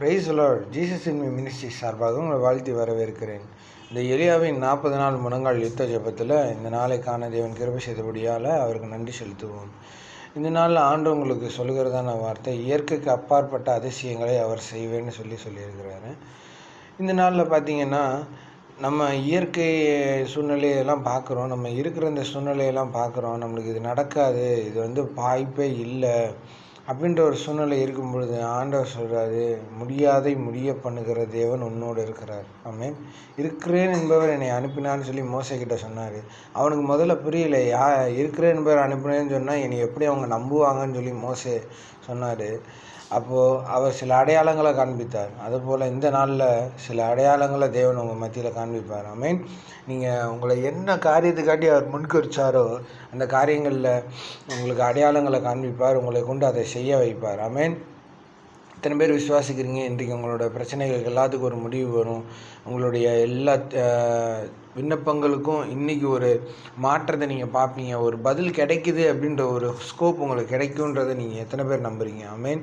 Praise Lord Jesus in ministry சார்பாக உங்களை வாழ்த்தி வரவேற்கிறேன். இந்த எலியாவின் நாற்பது நாள் முழங்கால் யுத்த ஜெபத்தில் இந்த நாளைக்கான தேவன் கிருபை செய்தபடியால் அவருக்கு நன்றி செலுத்துவோம். இந்த நாளில் ஆண்டு உங்களுக்கு சொல்லுகிறதான வார்த்தை இயற்கைக்கு அப்பாற்பட்ட அதிசயங்களை அவர் செய்வேன்னு சொல்லி சொல்லியிருக்கிறாரு. இந்த நாளில் பார்த்தீங்கன்னா நம்ம இயற்கை சூழ்நிலையெல்லாம் பார்க்குறோம் நம்ம இருக்கிற இந்த சூழ்நிலையெல்லாம் பார்க்குறோம் நம்மளுக்கு இது நடக்காது. இது வந்து வாய்ப்பே இல்லை. அப்படின்ற ஒரு சூழ்நிலை இருக்கும் பொழுது ஆண்டவர் சொல்கிறாரு முடியாதை முடிய பண்ணுகிற தேவன் உன்னோடு இருக்கிறார். ஆமே இருக்கிறேன் என்பவர் என்னை அனுப்பினான்னு சொல்லி மோசை கிட்ட சொன்னார். அவனுக்கு முதல்ல புரியல யா இருக்கிறேன் என்பவர் அனுப்பினேன்னு சொன்னால் என்னை எப்படி அவங்க நம்புவாங்கன்னு சொல்லி மோசே சொன்னார். அப்போது அவர் சில அடையாளங்களை காண்பித்தார். அதுபோல் இந்த நாளில் சில அடையாளங்களை தேவன் உங்கள் மத்தியில் காண்பிப்பார். ஆமீன். நீங்கள் உங்களை என்ன காரியத்துக்காட்டி அவர் முன்குறிச்சாரோ அந்த காரியங்களில் உங்களுக்கு அடையாளங்களை காண்பிப்பார் உங்களை கொண்டு அதை செய்ய வைப்பார். அமேன் இத்தனை பேர் விசுவாசிக்கிறீங்க இன்றைக்கு உங்களோட பிரச்சனைகளுக்கு எல்லாத்துக்கும் ஒரு முடிவு வரும். உங்களுடைய எல்லா விண்ணப்பங்களுக்கும் இன்றைக்கி ஒரு மாற்றத்தை நீங்கள் பார்ப்பீங்க. ஒரு பதில் கிடைக்குது அப்படின்ற ஒரு ஸ்கோப் உங்களுக்கு கிடைக்குன்றதை நீங்கள் எத்தனை பேர் நம்புறீங்க? அமேன்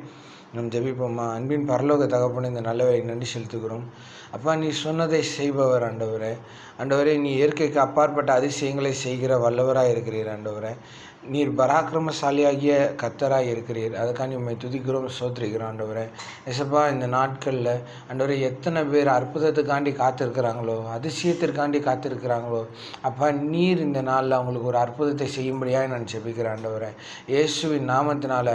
நம் ஜெபிப்போம்மா. அன்பின் பரலோக தகப்பன இந்த நல்லவை நன்றி செலுத்துகிறோம். அப்பா நீ சொன்னதை செய்பவர் ஆண்டவரே. ஆண்டவரே நீ இயற்கைக்கு அப்பாற்பட்ட அதிசயங்களை செய்கிற வல்லவராக இருக்கிறீர் ஆண்டவரே. நீர் பராக்கிரமசாலியாகிய கத்தராக இருக்கிறீர். அதுக்காண்டி உண்மை துதிக்கிறோம் சோத்திரிக்கிறோம் ஆண்டவரே. எசப்பா இந்த நாட்களில் ஆண்டவரே எத்தனை பேர் அற்புதத்துக்காண்டி காத்திருக்கிறாங்களோ அதிசயத்திற்காண்டி காத்திருக்கிறாங்களோ அப்பா நீர் இந்த நாளில் அவங்களுக்கு ஒரு அற்புதத்தை செய்யும்படியாக நான் ஜெபிக்கிறேன் ஆண்டவரே. இயேசுவின் நாமத்தினால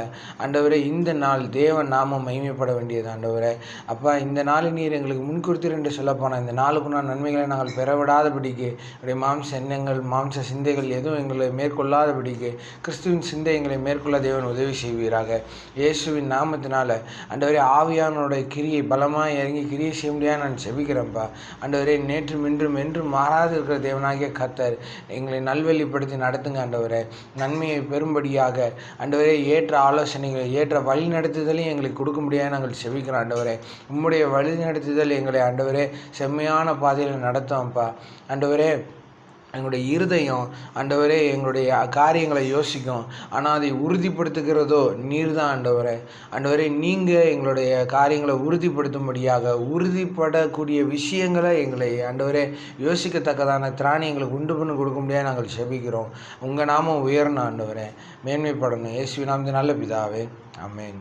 ஆண்டவரே இந்த நாள் தேவன் நாமம் மகிமைப்பட வேண்டியது ஆண்டவரே. அப்பா இந்த நாள் நீர் எங்களுக்கு முன்குறித்தீர் என்று சொல்லப்போனால் இந்த நாளுக்குள்ள நன்மைகளை நாங்கள் பெறவிடாதபடிக்கு அப்படியே மாம்ச எண்ணங்கள் மாம்ச சிந்தைகள் எதுவும் எங்களை மேற்கொள்ளாதபடிக்கு கிறிஸ்துவின் சிந்தை எங்களை மேற்கொள்ள தேவன் உதவி செய்வீராக. இயேசுவின் நாமத்தினால அண்டவரே ஆவியானோட கிரியை பலமாக இறங்கி கிரியை செய்ய முடியாது. நான் செபிக்கிறேன்ப்பா அண்டவரே நேற்றும் இன்றும் என்றும் மாறாது இருக்கிற தேவனாகிய கத்தர் எங்களை நல்வழிப்படுத்தி நடத்துங்க ஆண்டவரே நன்மையை பெறும்படியாக ஆண்டவரே ஏற்ற ஆலோசனைகளை ஏற்ற வழி நடத்துதலையும் எங்களுக்கு கொடுக்க முடியாது. நாங்கள் செபிக்கிறோம் ஆண்டவரே உம்முடைய வழி நடத்துதல் எங்களை ஆண்டவரே செம்மையான பாதையில் நடத்துவோம்ப்பா. ஆண்டவரே எங்களுடைய இருதயம் ஆண்டவரே எங்களுடைய காரியங்களை யோசிக்கும். ஆனால் அதை உறுதிப்படுத்துகிறதோ நீர் தான் ஆண்டவரே. ஆண்டவரே நீங்கள் எங்களுடைய காரியங்களை உறுதிப்படுத்தும்படியாக உறுதிப்படக்கூடிய விஷயங்களை எங்களை ஆண்டவரே யோசிக்கத்தக்கதான திராணி எங்களுக்கு உண்டு பண்ணி கொடுக்க முடியாது நாங்கள் செபிக்கிறோம். உங்கள் நாமம் உயரணும் ஆண்டவரே. மேன்மைப்படணும். இயேசுவின் நாமத்தின் நல்ல பிதாவே. அமேன்